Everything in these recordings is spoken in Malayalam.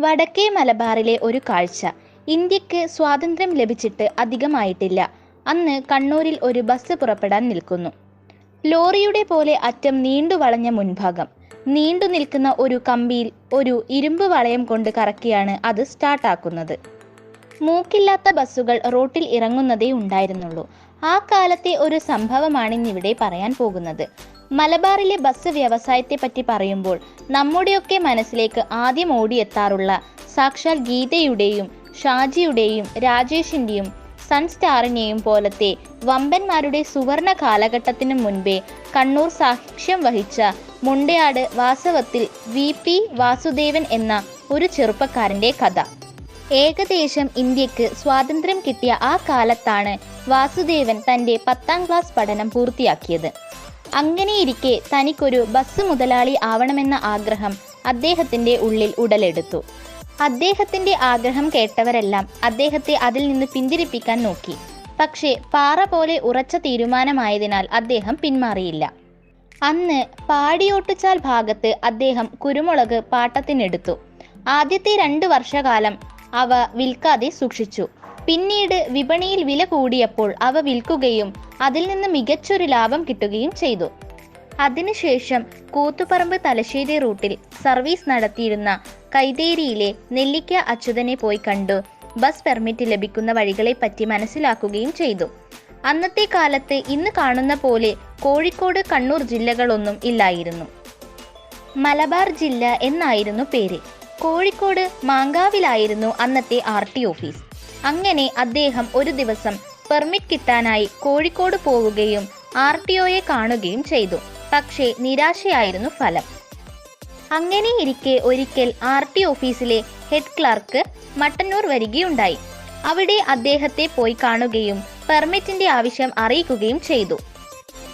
വടക്കേ മലബാറിലെ ഒരു കാഴ്ച. ഇന്ത്യയ്ക്ക് സ്വാതന്ത്ര്യം ലഭിച്ചിട്ട് അധികമായിട്ടില്ല. അന്ന് കണ്ണൂരിൽ ഒരു ബസ് പുറപ്പെടാൻ നിൽക്കുന്നു. ലോറിയുടെ പോലെ അറ്റം നീണ്ടു വളഞ്ഞ മുൻഭാഗം. നീണ്ടു നിൽക്കുന്ന ഒരു കമ്പിയിൽ ഒരു ഇരുമ്പ് വളയം കൊണ്ട് കറക്കിയാണ് അത് സ്റ്റാർട്ടാക്കുന്നത്. മൂക്കില്ലാത്ത ബസ്സുകൾ റോട്ടിൽ ഇറങ്ങുന്നതേ ഉണ്ടായിരുന്നുള്ളൂ. ആ കാലത്തെ ഒരു സംഭവമാണ് ഇന്നിവിടെ പറയാൻ പോകുന്നത്. മലബാറിലെ ബസ് വ്യവസായത്തെ പറ്റി പറയുമ്പോൾ നമ്മുടെയൊക്കെ മനസ്സിലേക്ക് ആദ്യം ഓടിയെത്താറുള്ള സാക്ഷാൽ ഗീതയുടെയും ഷാജിയുടെയും രാജേഷിന്റെയും സൺ സ്റ്റാറിനെയും പോലത്തെ വമ്പന്മാരുടെ സുവർണ കാലഘട്ടത്തിനു മുൻപേ കണ്ണൂർ സാക്ഷ്യം വഹിച്ച മുണ്ടയാട് വാസവത്തിൽ വി പി വാസുദേവൻ എന്ന ഒരു ചെറുപ്പക്കാരന്റെ കഥ. ഏകദേശം ഇന്ത്യയ്ക്ക് സ്വാതന്ത്ര്യം കിട്ടിയ ആ കാലത്താണ് വാസുദേവൻ തന്റെ പത്താം ക്ലാസ് പഠനം പൂർത്തിയാക്കിയത്. അങ്ങനെയിരിക്കെ തനിക്കൊരു ബസ് മുതലാളി ആവണമെന്ന ആഗ്രഹം അദ്ദേഹത്തിന്റെ ഉള്ളിൽ ഉടലെടുത്തു. അദ്ദേഹത്തിന്റെ ആഗ്രഹം കേട്ടവരെല്ലാം അദ്ദേഹത്തെ അതിൽ നിന്ന് പിന്തിരിപ്പിക്കാൻ നോക്കി. പക്ഷേ പാറ പോലെ ഉറച്ച തീരുമാനമായതിനാൽ അദ്ദേഹം പിന്മാറിയില്ല. അന്ന് പാടിയോട്ടുചാൽ ഭാഗത്ത് അദ്ദേഹം കുരുമുളക് പാട്ടത്തിനെടുത്തു. ആദ്യത്തെ രണ്ട് വർഷകാലം അവ വിൽക്കാതെ സൂക്ഷിച്ചു. പിന്നീട് വിപണിയിൽ വില കൂടിയപ്പോൾ അവ വിൽക്കുകയും അതിൽ നിന്ന് മികച്ചൊരു ലാഭം കിട്ടുകയും ചെയ്തു. അതിനുശേഷം കൂത്തുപറമ്പ് തലശ്ശേരി റൂട്ടിൽ സർവീസ് നടത്തിയിരുന്ന കൈതേരിയിലെ നെല്ലിക്ക അച്യുതനെ പോയി കണ്ടു. ബസ് പെർമിറ്റ് ലഭിക്കുന്ന വഴികളെ പറ്റി മനസ്സിലാക്കുകയും ചെയ്തു. അന്നത്തെ കാലത്ത് ഇന്ന് കാണുന്ന പോലെ കോഴിക്കോട് കണ്ണൂർ ജില്ലകളൊന്നും ഇല്ലായിരുന്നു. മലബാർ ജില്ല എന്നായിരുന്നു പേര്. കോഴിക്കോട് മാങ്കാവിലായിരുന്നു അന്നത്തെ ആർ ടി ഓഫീസ്. അങ്ങനെ അദ്ദേഹം ഒരു ദിവസം പെർമിറ്റ് കിട്ടാനായി കോഴിക്കോട് പോവുകയും ആർ ടി ഒയെ കാണുകയും ചെയ്തു. പക്ഷേ നിരാശയായിരുന്നു ഫലം. അങ്ങനെ ഇരിക്കെ ഒരിക്കൽ ആർ ടി ഓഫീസിലെ ഹെഡ് ക്ലർക്ക് മട്ടന്നൂർ വരികയുണ്ടായി. അവിടെ അദ്ദേഹത്തെ പോയി കാണുകയും പെർമിറ്റിന്റെ ആവശ്യം അറിയിക്കുകയും ചെയ്തു.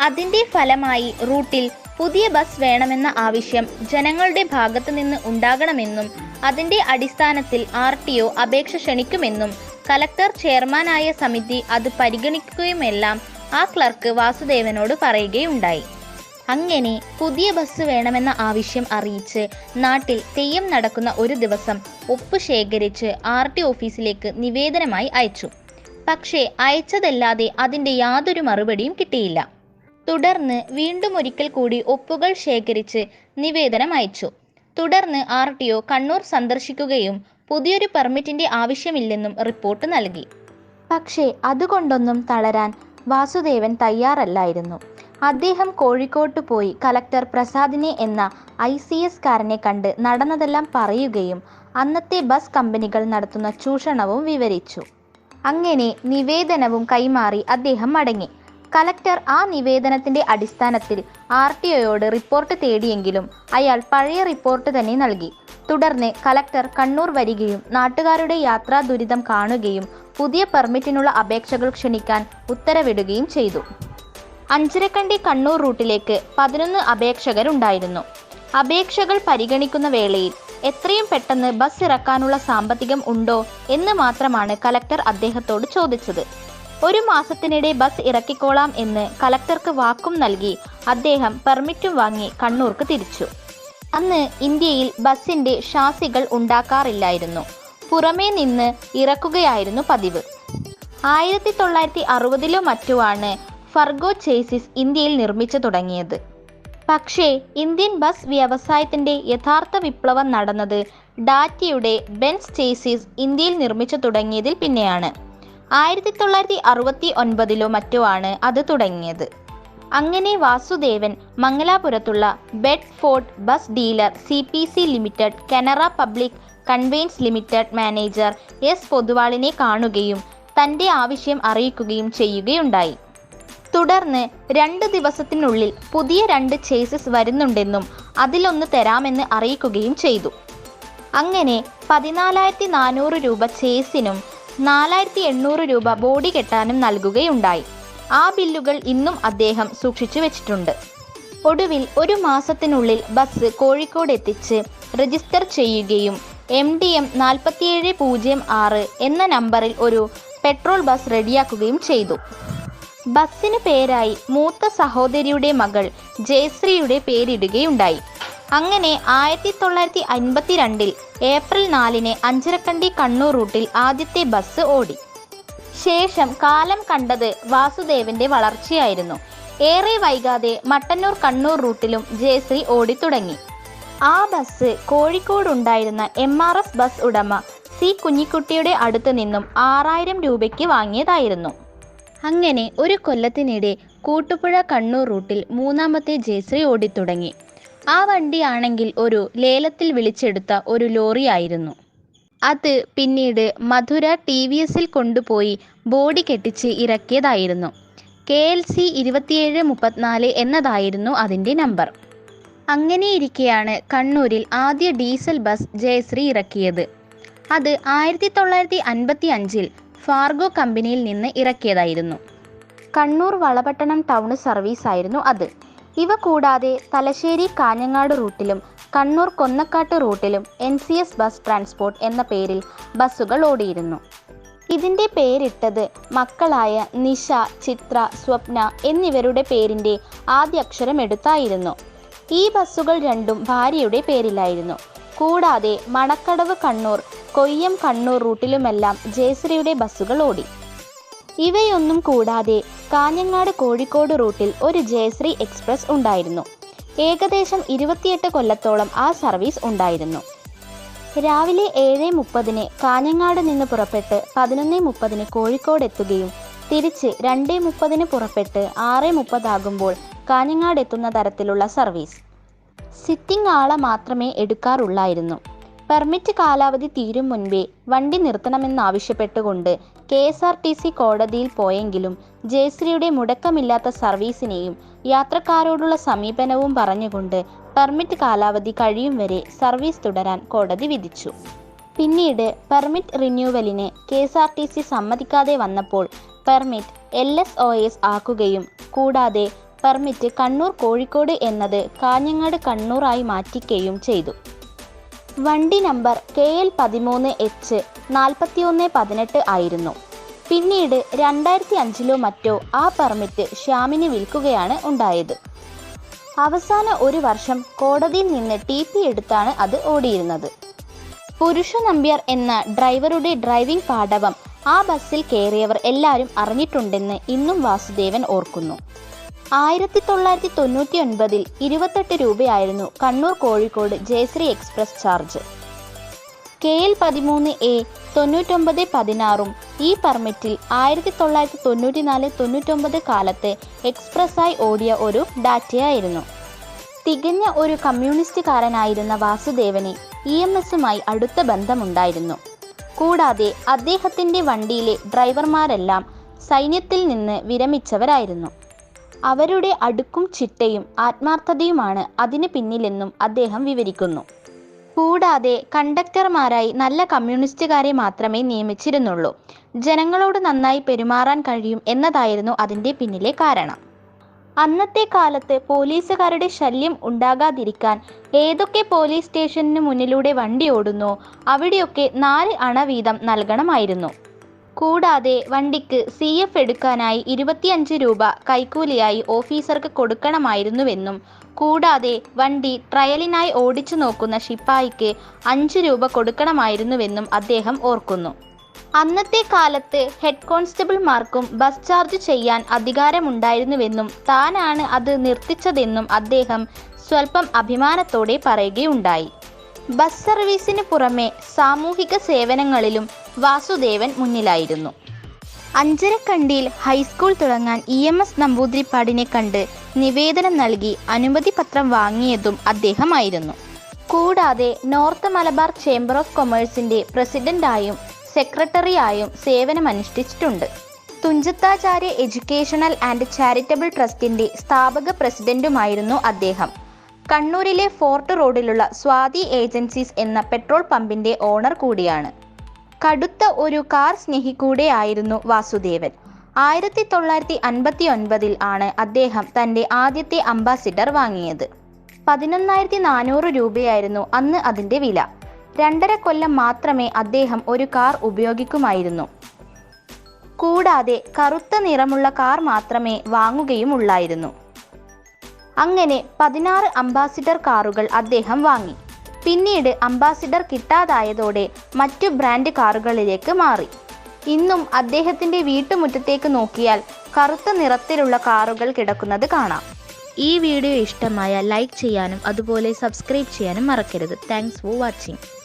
അതിന്റെ ഫലമായി റൂട്ടിൽ പുതിയ ബസ് വേണമെന്ന ആവശ്യം ജനങ്ങളുടെ ഭാഗത്തു നിന്ന് ഉണ്ടാകണമെന്നും അതിന്റെ അടിസ്ഥാനത്തിൽ ആർ ടി അപേക്ഷ ക്ഷണിക്കുമെന്നും കലക്ടർ ചെയർമാനായ സമിതി അത് പരിഗണിക്കുകയുമെല്ലാം ആ ക്ലർക്ക് വാസുദേവനോട് പറയുകയുണ്ടായി. അങ്ങനെ പുതിയ ബസ് വേണമെന്ന ആവശ്യം അറിയിച്ച് നാട്ടിൽ തെയ്യം നടക്കുന്ന ഒരു ദിവസം ഒപ്പ് ശേഖരിച്ച് ആർ ടി ഓഫീസിലേക്ക് നിവേദനമായി അയച്ചു. പക്ഷേ അയച്ചതല്ലാതെ അതിന്റെ യാതൊരു മറുപടിയും കിട്ടിയില്ല. തുടർന്ന് വീണ്ടും ഒരിക്കൽ കൂടി ഒപ്പുകൾ ശേഖരിച്ച് നിവേദനം അയച്ചു. തുടർന്ന് ആർ ടി ഒ കണ്ണൂർ സന്ദർശിക്കുകയും പുതിയൊരു പെർമിറ്റിന്റെ ആവശ്യമില്ലെന്നും റിപ്പോർട്ട് നൽകി. പക്ഷേ അതുകൊണ്ടൊന്നും തളരാൻ വാസുദേവൻ തയ്യാറല്ലായിരുന്നു. അദ്ദേഹം കോഴിക്കോട്ട് പോയി കലക്ടർ പ്രസാദിനെ എന്ന ഐ സി എസ് കാരനെ കണ്ട് നടന്നതെല്ലാം പറയുകയും അന്നത്തെ ബസ് കമ്പനികൾ നടത്തുന്ന ചൂഷണവും വിവരിച്ചു. അങ്ങനെ നിവേദനവും കൈമാറി അദ്ദേഹം മടങ്ങി. കലക്ടർ ആ നിവേദനത്തിന്റെ അടിസ്ഥാനത്തിൽ ആർ ടി ഒയോട് റിപ്പോർട്ട് തേടിയെങ്കിലും അയാൾ പഴയ റിപ്പോർട്ട് തന്നെ നൽകി. തുടർന്ന് കലക്ടർ കണ്ണൂർ വരികയും നാട്ടുകാരുടെ യാത്രാ ദുരിതം കാണുകയും പുതിയ പെർമിറ്റിനുള്ള അപേക്ഷകൾ ക്ഷണിക്കാൻ ഉത്തരവിടുകയും ചെയ്തു. അഞ്ചരക്കണ്ടി കണ്ണൂർ റൂട്ടിലേക്ക് പതിനൊന്ന് അപേക്ഷകരുണ്ടായിരുന്നു. അപേക്ഷകൾ പരിഗണിക്കുന്ന വേളയിൽ എത്രയും പെട്ടെന്ന് ബസ് ഇറക്കാനുള്ള സാമ്പത്തികം ഉണ്ടോ എന്ന് മാത്രമാണ് കലക്ടർ അദ്ദേഹത്തോട് ചോദിച്ചത്. ഒരു മാസത്തിനിടെ ബസ് ഇറക്കിക്കോളാം എന്ന് കലക്ടർക്ക് വാക്കും നൽകി. അദ്ദേഹം പെർമിറ്റും വാങ്ങി കണ്ണൂർക്ക് തിരിച്ചു. അന്ന് ഇന്ത്യയിൽ ബസിന്റെ ഷാസികൾ ഉണ്ടാക്കാറില്ലായിരുന്നു. പുറമേ നിന്ന് ഇറക്കുകയായിരുന്നു പതിവ്. ആയിരത്തി തൊള്ളായിരത്തി അറുപതിലോ മറ്റോ ആണ് ഫർഗോ ചേസിസ് ഇന്ത്യയിൽ നിർമ്മിച്ചു തുടങ്ങിയത്. പക്ഷേ ഇന്ത്യൻ ബസ് വ്യവസായത്തിന്റെ യഥാർത്ഥ വിപ്ലവം നടന്നത് ഡാറ്റയുടെ ബെൻസ് ചേസിസ് ഇന്ത്യയിൽ നിർമ്മിച്ചു തുടങ്ങിയതിൽ പിന്നെയാണ്. ആയിരത്തി തൊള്ളായിരത്തി അറുപത്തി ഒൻപതിലോ മറ്റോ ആണ് അത് തുടങ്ങിയത്. അങ്ങനെ Vasudevan മംഗലാപുരത്തുള്ള Bedford bus dealer C P C limited Kanara public conveyance limited manager S പൊതുവാളിനെ കാണുകയും തന്റെ ആവശ്യം അറിയിക്കുകയും ചെയ്യുകയുണ്ടായി. തുടർന്ന് രണ്ട് ദിവസത്തിനുള്ളിൽ പുതിയ രണ്ട് ചേസസ് വരുന്നുണ്ടെന്നും അതിലൊന്ന് തരാമെന്ന് അറിയിക്കുകയും ചെയ്തു. അങ്ങനെ പതിനാലായിരത്തി നാനൂറ് രൂപ ചേസിനും നാലായിരത്തി എണ്ണൂറ് രൂപ ബോഡി കെട്ടാനും നൽകുകയുണ്ടായി. ആ ബില്ലുകൾ ഇന്നും അദ്ദേഹം സൂക്ഷിച്ചു വെച്ചിട്ടുണ്ട്. ഒടുവിൽ ഒരു മാസത്തിനുള്ളിൽ ബസ് കോഴിക്കോട് എത്തിച്ച് രജിസ്റ്റർ ചെയ്യുകയും എം ഡി എം നാൽപ്പത്തിയേഴ് പൂജ്യം ആറ് എന്ന നമ്പറിൽ ഒരു പെട്രോൾ ബസ് റെഡിയാക്കുകയും ചെയ്തു. ബസ്സിന് പേരായി മൂത്ത സഹോദരിയുടെ മകൾ ജയശ്രീയുടെ പേരിടുകയുണ്ടായി. അങ്ങനെ ആയിരത്തി തൊള്ളായിരത്തി അൻപത്തി രണ്ടിൽ ഏപ്രിൽ നാലിന് അഞ്ചരക്കണ്ടി കണ്ണൂർ റൂട്ടിൽ ആദ്യത്തെ ബസ് ഓടി. ശേഷം കാലം കണ്ടത് വാസുദേവന്റെ വളർച്ചയായിരുന്നു. ഏറെ വൈകാതെ മട്ടന്നൂർ കണ്ണൂർ റൂട്ടിലും ജയശ്രീ ഓടിത്തുടങ്ങി. ആ ബസ് കോഴിക്കോടുണ്ടായിരുന്ന എം ആർ എസ് ബസ് ഉടമ സി കുഞ്ഞിക്കുട്ടിയുടെ അടുത്ത് നിന്നും ആറായിരം രൂപയ്ക്ക് വാങ്ങിയതായിരുന്നു. അങ്ങനെ ഒരു കൊല്ലത്തിനിടെ കൂട്ടുപുഴ കണ്ണൂർ റൂട്ടിൽ മൂന്നാമത്തെ ജയശ്രീ ഓടിത്തുടങ്ങി. ആ വണ്ടിയാണെങ്കിൽ ഒരു ലേലത്തിൽ വിളിച്ചെടുത്ത ഒരു ലോറിയായിരുന്നു അത് പിന്നീട് മധുര ടി വി എസിൽ കൊണ്ടുപോയി ബോഡി കെട്ടിച്ച് ഇറക്കിയതായിരുന്നു. കെ എൽ സി ഇരുപത്തിയേഴ് മുപ്പത്തിനാല് എന്നതായിരുന്നു അതിന്റെ നമ്പർ. അങ്ങനെയിരിക്കെയാണ് കണ്ണൂരിൽ ആദ്യ ഡീസൽ ബസ് ജയശ്രീ ഇറക്കിയത്. അത് ആയിരത്തി തൊള്ളായിരത്തി അൻപത്തി അഞ്ചിൽ ഫാർഗോ കമ്പനിയിൽ നിന്ന് ഇറക്കിയതായിരുന്നു. കണ്ണൂർ വളപട്ടണം ടൗൺ സർവീസ് ആയിരുന്നു അത്. ഇവ കൂടാതെ തലശ്ശേരി കാഞ്ഞങ്ങാട് റൂട്ടിലും Kannur Konnakkattu റൂട്ടിലും N C S bus transport എന്ന പേരിൽ ബസ്സുകൾ ഓടിയിരുന്നു. ഇതിന്റെ പേരിട്ടത് മക്കളായ നിഷ ചിത്ര സ്വപ്ന എന്നിവരുടെ പേരിന്റെ ആദ്യാക്ഷരം എടുത്തായിരുന്നു ഈ ബസ്സുകൾ രണ്ടും ഭാര്യയുടെ പേരിലായിരുന്നു. കൂടാതെ മണക്കടവ് കണ്ണൂർ കൊയ്യം കണ്ണൂർ റൂട്ടിലുമെല്ലാം ജയശ്രീയുടെ ബസ്സുകൾ ഓടി. ഇവയൊന്നും കൂടാതെ കാഞ്ഞങ്ങാട് കോഴിക്കോട് റൂട്ടിൽ ഒരു ജയശ്രീ എക്സ്പ്രസ് ഉണ്ടായിരുന്നു. ഏകദേശം ഇരുപത്തിയെട്ട് കൊല്ലത്തോളം ആ സർവീസ് ഉണ്ടായിരുന്നു. രാവിലെ ഏഴ് മുപ്പതിന് കാഞ്ഞങ്ങാട് നിന്ന് പുറപ്പെട്ട് പതിനൊന്ന് മുപ്പതിന് കോഴിക്കോട് എത്തുകയും തിരിച്ച് രണ്ട് മുപ്പതിന് പുറപ്പെട്ട് ആറ് മുപ്പതാകുമ്പോൾ കാഞ്ഞങ്ങാട് എത്തുന്ന തരത്തിലുള്ള സർവീസ്. സിറ്റിംഗ് ആളെ മാത്രമേ എടുക്കാറുള്ളായിരുന്നു. പെർമിറ്റ് കാലാവധി തീരും മുൻപേ വണ്ടി നിർത്തണമെന്നാവശ്യപ്പെട്ടുകൊണ്ട് K S R T C കോടതിയിൽ പോയെങ്കിലും ജയശ്രീയുടെ മുടക്കമില്ലാത്ത സർവീസിനെയും യാത്രക്കാരോടുള്ള സമീപനവും പറഞ്ഞുകൊണ്ട് പെർമിറ്റ് കാലാവധി കഴിയും വരെ സർവീസ് തുടരാൻ കോടതി വിധിച്ചു. പിന്നീട് permit റിന്യൂവലിന് K S R T C സമ്മതിക്കാതെ വന്നപ്പോൾ permit L S O S ആക്കുകയും കൂടാതെ പെർമിറ്റ് കണ്ണൂർ കോഴിക്കോട് എന്നത് കാഞ്ഞങ്ങാട് കണ്ണൂറായി മാറ്റിക്കുകയും ചെയ്തു. വണ്ടി നമ്പർ കെ എൽ പതിമൂന്ന് എച്ച് നാൽപ്പത്തിയൊന്ന് പതിനെട്ട് ആയിരുന്നു. പിന്നീട് രണ്ടായിരത്തി അഞ്ചിലോ മറ്റോ ആ പെർമിറ്റ് ശ്യാമിന് വിൽക്കുകയാണ് ഉണ്ടായത്. അവസാന ഒരു വർഷം കോടതിയിൽ നിന്ന് ടി പി എടുത്താണ് അത് ഓടിയിരുന്നത്. പുരുഷ നമ്പ്യാർ എന്ന ഡ്രൈവറുടെ ഡ്രൈവിംഗ് പാഠവം ആ ബസ്സിൽ കയറിയവർ എല്ലാവരും അറിഞ്ഞിട്ടുണ്ടെന്ന് ഇന്നും വാസുദേവൻ ഓർക്കുന്നു. ആയിരത്തി തൊള്ളായിരത്തി തൊണ്ണൂറ്റി ഒൻപതിൽ ഇരുപത്തെട്ട് രൂപയായിരുന്നു Kannur Kozhikode Jayasree express charge. K L പതിമൂന്ന് എ തൊണ്ണൂറ്റൊമ്പത് പതിനാറും ഈ പെർമിറ്റിൽ ആയിരത്തി തൊള്ളായിരത്തി തൊണ്ണൂറ്റിനാല് തൊണ്ണൂറ്റൊമ്പത് കാലത്ത് എക്സ്പ്രസ്സായി ഓടിയ ഒരു ഡാറ്റയായിരുന്നു. തികഞ്ഞ ഒരു കമ്മ്യൂണിസ്റ്റുകാരനായിരുന്ന വാസുദേവന് ഇ എം എസുമായി അടുത്ത ബന്ധമുണ്ടായിരുന്നു. കൂടാതെ അദ്ദേഹത്തിന്റെ വണ്ടിയിലെ ഡ്രൈവർമാരെല്ലാം സൈന്യത്തിൽ നിന്ന് വിരമിച്ചവരായിരുന്നു. അവരുടെ അടുക്കും ചിട്ടയും ആത്മാർത്ഥതയുമാണ് അതിന് പിന്നിലെന്നും അദ്ദേഹം വിവരിക്കുന്നു. കൂടാതെ കണ്ടക്ടർമാരായി നല്ല കമ്മ്യൂണിസ്റ്റുകാരെ മാത്രമേ നിയമിച്ചിരുന്നുള്ളൂ. ജനങ്ങളോട് നന്നായി പെരുമാറാൻ കഴിയും എന്നതായിരുന്നു അതിന്റെ പിന്നിലെ കാരണം. അന്നത്തെ കാലത്ത് പോലീസുകാരുടെ ശല്യം ഉണ്ടാകാതിരിക്കാൻ ഏതൊക്കെ പോലീസ് സ്റ്റേഷന് മുന്നിലൂടെ വണ്ടി ഓടുന്നു അവിടെയൊക്കെ നാല് അണ വീതം നൽകണമായിരുന്നു. കൂടാതെ വണ്ടിക്ക് സി എഫ് എടുക്കാനായി ഇരുപത്തിയഞ്ച് രൂപ കൈക്കൂലിയായി ഓഫീസർക്ക് കൊടുക്കണമായിരുന്നുവെന്നും കൂടാതെ വണ്ടി ട്രയലിനായി ഓടിച്ചു നോക്കുന്ന ശിപ്പായിക്ക് അഞ്ച് രൂപ കൊടുക്കണമായിരുന്നുവെന്നും അദ്ദേഹം ഓർക്കുന്നു. അന്നത്തെ കാലത്ത് ഹെഡ് കോൺസ്റ്റബിൾമാർക്കും ബസ് ചാർജ് ചെയ്യാൻ അധികാരമുണ്ടായിരുന്നുവെന്നും താനാണ് അത് നിർത്തിച്ചതെന്നും അദ്ദേഹം സ്വല്പം അഭിമാനത്തോടെ പറയുകയുണ്ടായി. ബസ് സർവീസിന് പുറമെ സാമൂഹിക സേവനങ്ങളിലും വാസുദേവൻ മുന്നിലായിരുന്നു. അഞ്ചരക്കണ്ടിയിൽ ഹൈസ്കൂൾ തുടങ്ങാൻ ഇ എം എസ് നമ്പൂതിരിപ്പാടിനെ കണ്ട് നിവേദനം നൽകി അനുമതി പത്രം വാങ്ങിയതും അദ്ദേഹമായിരുന്നു. കൂടാതെ നോർത്ത് മലബാർ ചേംബർ ഓഫ് കൊമേഴ്സിന്റെ പ്രസിഡന്റായും സെക്രട്ടറിയായും സേവനമനുഷ്ഠിച്ചിട്ടുണ്ട്. തുഞ്ചത്താചാര്യ എഡ്യൂക്കേഷണൽ ആൻഡ് ചാരിറ്റബിൾ ട്രസ്റ്റിന്റെ സ്ഥാപക പ്രസിഡന്റുമായിരുന്നു അദ്ദേഹം. കണ്ണൂരിലെ ഫോർട്ട് റോഡിലുള്ള സ്വാതി ഏജൻസീസ് എന്ന പെട്രോൾ പമ്പിന്റെ ഓണർ കൂടിയാണ്. കടുത്ത ഒരു കാർ സ്നേഹി കൂടെയായിരുന്നു വാസുദേവൻ. ആയിരത്തി തൊള്ളായിരത്തി അൻപത്തി ഒൻപതിൽ ആണ് അദ്ദേഹം തന്റെ ആദ്യത്തെ അംബാസിഡർ വാങ്ങിയത്. പതിനൊന്നായിരത്തി നാനൂറ് രൂപയായിരുന്നു അന്ന് അതിന്റെ വില. രണ്ടര കൊല്ലം മാത്രമേ അദ്ദേഹം ഒരു കാർ ഉപയോഗിക്കുമായിരുന്നു. കൂടാതെ കറുത്ത നിറമുള്ള കാർ മാത്രമേ വാങ്ങുകയുമുള്ളായിരുന്നു. അങ്ങനെ പതിനാറ് അംബാസിഡർ കാറുകൾ അദ്ദേഹം വാങ്ങി. പിന്നീട് അംബാസിഡർ കിട്ടാതായതോടെ മറ്റു ബ്രാൻഡ് കാറുകളിലേക്ക് മാറി. ഇന്നും അദ്ദേഹത്തിന്റെ വീട്ടുമുറ്റത്തേക്ക് നോക്കിയാൽ കറുത്ത നിറത്തിലുള്ള കാറുകൾ കിടക്കുന്നത് കാണാം. ഈ വീഡിയോ ഇഷ്ടമായ ലൈക്ക് ചെയ്യാനും അതുപോലെ സബ്സ്ക്രൈബ് ചെയ്യാനും മറക്കരുത്. Thanks for watching.